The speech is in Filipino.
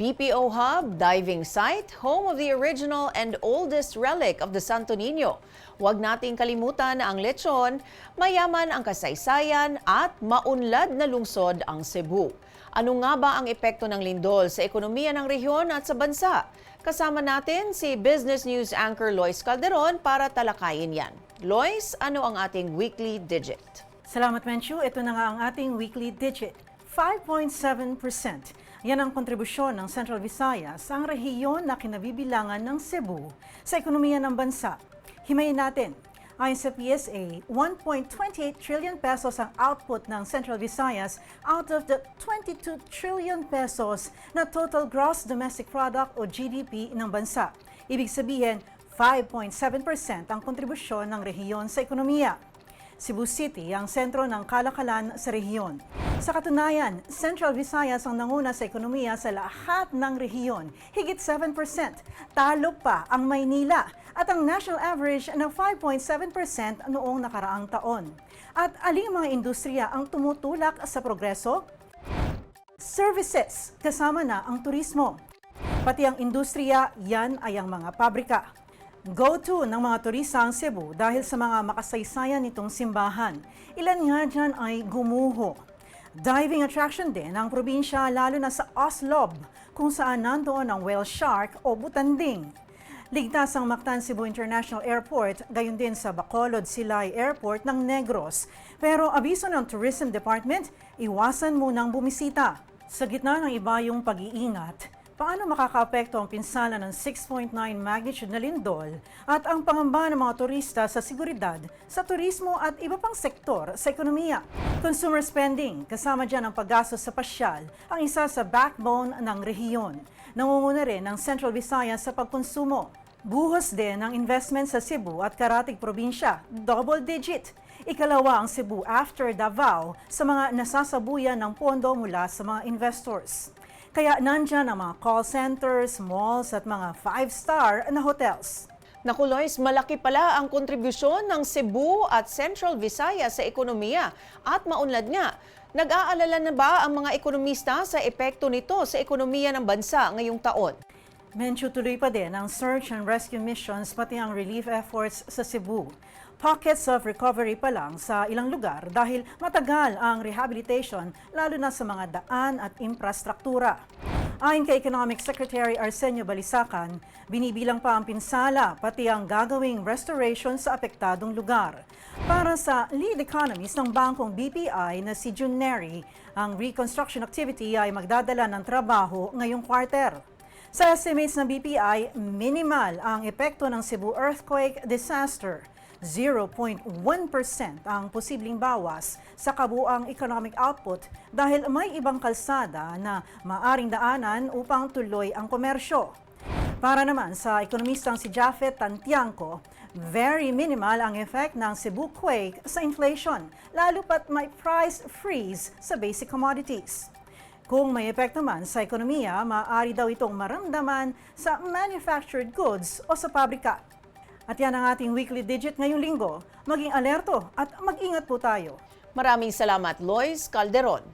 BPO hub, diving site, home of the original and oldest relic of the Santo Niño. Huwag nating kalimutan ang lechon, mayaman ang kasaysayan at maunlad na lungsod ang Cebu. Ano nga ba ang epekto ng lindol sa ekonomiya ng rehiyon at sa bansa? Kasama natin si Business News anchor Lois Calderon para talakayin yan. Lois, ano ang ating weekly digit? Salamat, Menchu. Ito na nga ang ating weekly digit. 5.7%. Yan ang kontribusyon ng Central Visayas sa ang rehiyon na kinabibilangan ng Cebu sa ekonomiya ng bansa. Himayin natin. Ayon sa PSA, 1.28 trillion pesos ang output ng Central Visayas out of the 22 trillion pesos na total gross domestic product o GDP ng bansa. Ibig sabihin, 5.7% ang kontribusyon ng rehiyon sa ekonomiya. Cebu City ang sentro ng kalakalan sa rehiyon. Sa katunayan, Central Visayas ang nanguna sa ekonomiya sa lahat ng rehiyon, higit 7%. Talo pa ang Maynila at ang national average na 5.7% noong nakaraang taon. At aling mga industriya ang tumutulak sa progreso? Services, kasama na ang turismo. Pati ang industriya, yan ay ang mga pabrika. Go-to ng mga turista ang Cebu dahil sa mga makasaysayan nitong simbahan. Ilan nga dyan ay gumuho. Diving attraction din ang probinsya lalo na sa Oslob kung saan nandoon ang whale shark o butanding. Ligtas ang Mactan Cebu International Airport, gayon din sa Bacolod Silay Airport ng Negros. Pero abiso ng Tourism Department, iwasan munang bumisita. Sa gitna ng iba yung pag-iingat, paano makakaapekto ang pinsala ng 6.9 magnitude na lindol at ang pangamba ng mga turista sa seguridad, sa turismo at iba pang sektor sa ekonomiya. Consumer spending, kasama dyan ang paggastos sa pasyal, ang isa sa backbone ng rehiyon. Nangunguna rin ng Central Visayas sa pagkonsumo. Buhos din ang investment sa Cebu at Karatig Probinsya, double digit. Ikalawa ang Cebu after Davao sa mga nasasabuyan ng pondo mula sa mga investors. Kaya nandyan ang mga call centers, malls at mga five-star na hotels. Naku Lois, malaki pala ang kontribusyon ng Cebu at Central Visayas sa ekonomiya at maunlad nga. Nag-aalala na ba ang mga ekonomista sa epekto nito sa ekonomiya ng bansa ngayong taon? Menchu tuloy pa din ang search and rescue missions pati ang relief efforts sa Cebu. Pockets of recovery pa lang sa ilang lugar dahil matagal ang rehabilitation lalo na sa mga daan at infrastruktura. Ayon kay Economic Secretary Arsenio Balisacan, binibilang pa ang pinsala pati ang gagawing restoration sa apektadong lugar. Para sa lead economist ng bangkong BPI na si June Neri, ang reconstruction activity ay magdadala ng trabaho ngayong quarter. Sa estimates ng BPI, minimal ang epekto ng Cebu earthquake disaster. 0.1% ang posibleng bawas sa kabuang economic output dahil may ibang kalsada na maaring daanan upang tuloy ang komersyo. Para naman sa ekonomistang si Jafet Tantiangco, very minimal ang effect ng Cebu quake sa inflation, lalo pat may price freeze sa basic commodities. Kung may epekto man sa ekonomiya, maaari daw itong maramdaman sa manufactured goods o sa pabrika. At yan ang ating weekly digit ngayong linggo. Maging alerto at mag-ingat po tayo. Maraming salamat Lois Calderon.